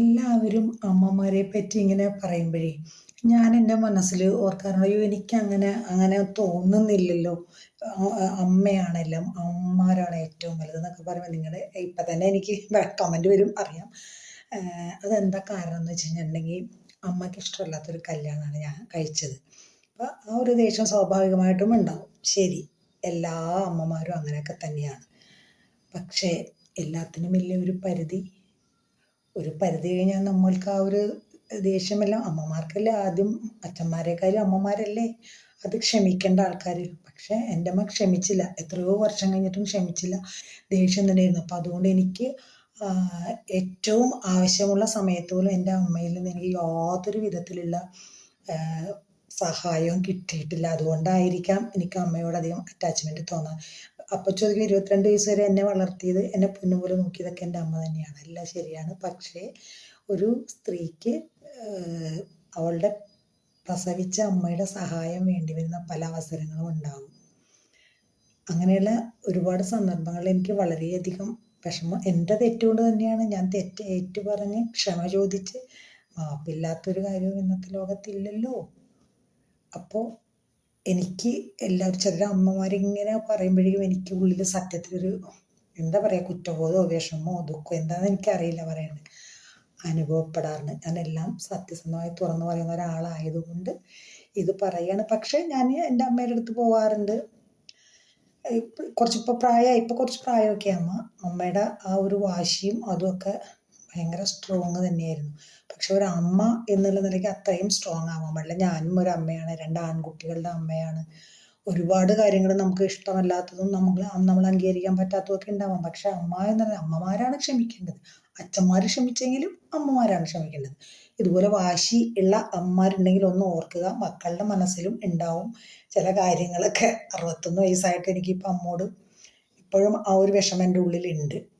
എല്ലാവരും അമ്മമാരെ പറ്റി ഇങ്ങനെ പറയുമ്പോഴേ ഞാൻ എന്റെ മനസ്സിൽ ഓർക്കാറുണ്ട് അയ്യോ എനിക്കങ്ങനെ അങ്ങനെ തോന്നുന്നില്ലല്ലോ. അമ്മയാണെല്ലാം അമ്മമാരാണ് ഏറ്റവും വലുത് എന്നൊക്കെ പറയുമ്പോൾ നിങ്ങളുടെ ഇപ്പം തന്നെ എനിക്ക് കമന്റ് വരും അറിയാം. അതെന്താ കാരണം എന്ന് വെച്ച് കഴിഞ്ഞിട്ടുണ്ടെങ്കിൽ അമ്മയ്ക്ക് ഇഷ്ടമല്ലാത്തൊരു കല്യാണമാണ് ഞാൻ കഴിച്ചത്. അപ്പോൾ ആ ഒരു ദേഷ്യം സ്വാഭാവികമായിട്ടും ഉണ്ടാവും. ശരി എല്ലാ അമ്മമാരും അങ്ങനെയൊക്കെ തന്നെയാണ്. പക്ഷേ എല്ലാത്തിനും വലിയ ഒരു പരിധി ഒരു പരിധി കഴിഞ്ഞാൽ നമ്മൾക്ക് ആ ഒരു ദേഷ്യമെല്ലാം. അമ്മമാർക്കല്ലേ ആദ്യം അച്ഛന്മാരെക്കാളും അമ്മമാരല്ലേ അത് ക്ഷമിക്കേണ്ട ആൾക്കാർ പക്ഷെ എന്റെ അമ്മ ക്ഷമിച്ചില്ല. എത്രയോ വർഷം കഴിഞ്ഞിട്ടും ക്ഷമിച്ചില്ല. ദേഷ്യം തന്നെയായിരുന്നു. അപ്പോൾ അതുകൊണ്ട് എനിക്ക് ഏറ്റവും ആവശ്യമുള്ള സമയത്ത് പോലും എന്റെ അമ്മയിൽ നിന്ന് എനിക്ക് യാതൊരു വിധത്തിലുള്ള സഹായവും കിട്ടിയിട്ടില്ല. അതുകൊണ്ടായിരിക്കാം എനിക്ക് അമ്മയോട് അധികം അറ്റാച്ച്മെന്റ് തോന്നാൻ അപ്പോൾ ചോദിക്കും ഇരുപത്തിരണ്ട് വയസ്സ് വരെ എന്നെ വളർത്തിയത് എന്നെ പൊന്നുപോലെ നോക്കിയതൊക്കെ എന്റെ അമ്മ തന്നെയാണ്. എല്ലാം ശരിയാണ്. പക്ഷേ ഒരു സ്ത്രീക്ക് അവളുടെ പ്രസവിച്ച അമ്മയുടെ സഹായം വേണ്ടി വരുന്ന പല അവസരങ്ങളും ഉണ്ടാകും അങ്ങനെയുള്ള ഒരുപാട് സന്ദർഭങ്ങൾ എനിക്ക് വളരെയധികം വിഷമം. എന്റെ തെറ്റുകൊണ്ട് തന്നെയാണ് ഞാൻ തെറ്റ് ഏറ്റു പറഞ്ഞ് ക്ഷമ ചോദിച്ച് മാപ്പില്ലാത്തൊരു കാര്യവും ഇന്നത്തെ ലോകത്തില്ലല്ലോ അപ്പോൾ എനിക്ക് എല്ലാവരും ചില അമ്മമാരിങ്ങനെ പറയുമ്പോഴേക്കും എനിക്ക് ഉള്ളിൽ സത്യത്തിലൊരു എന്താ പറയുക കുറ്റബോധമോ വിഷമോ ദുഃഖമോ എന്താണെന്ന് എനിക്കറിയില്ല പറയേണ്ടത് അനുഭവപ്പെടാറുണ്ട്. ഞാനെല്ലാം സത്യസന്ധമായി തുറന്നു പറയുന്ന ഒരാളായതുകൊണ്ട് ഇത് പറയാണ്. പക്ഷേ ഞാൻ എന്റെ അമ്മയുടെ അടുത്ത് പോകാറുണ്ട് കുറച്ചിപ്പോൾ പ്രായമായി ഇപ്പോൾ കുറച്ച് പ്രായമൊക്കെ അമ്മ അമ്മയുടെ ആ ഒരു വാശിയും അതുമൊക്കെ ഭയങ്കര സ്ട്രോങ് തന്നെയായിരുന്നു. പക്ഷെ ഒരു അമ്മ എന്നുള്ള നിലയ്ക്ക് അത്രയും സ്ട്രോങ് ആവാൻ പാടില്ല. ഞാനും ഒരു അമ്മയാണ് രണ്ട് ആൺകുട്ടികളുടെ അമ്മയാണ്. ഒരുപാട് കാര്യങ്ങൾ നമുക്ക് ഇഷ്ടമല്ലാത്തതും നമ്മൾ നമ്മൾ അംഗീകരിക്കാൻ പറ്റാത്തതും ഒക്കെ ഉണ്ടാവാം. പക്ഷെ അമ്മ എന്ന് പറഞ്ഞാൽ അമ്മമാരാണ് ക്ഷമിക്കേണ്ടത്. അച്ഛന്മാർ ക്ഷമിച്ചെങ്കിലും അമ്മമാരാണ് ക്ഷമിക്കേണ്ടത്. ഇതുപോലെ വാശി ഉള്ള അമ്മമാരുണ്ടെങ്കിൽ ഒന്ന് ഓർക്കുക. മക്കളുടെ മനസ്സിലും ഉണ്ടാവും ചില കാര്യങ്ങളൊക്കെ. അറുപത്തൊന്ന് വയസ്സായിട്ട് എനിക്കിപ്പോൾ അമ്മോട് ഇപ്പോഴും ആ ഒരു വിഷമം എന്റെ ഉള്ളിലുണ്ട്.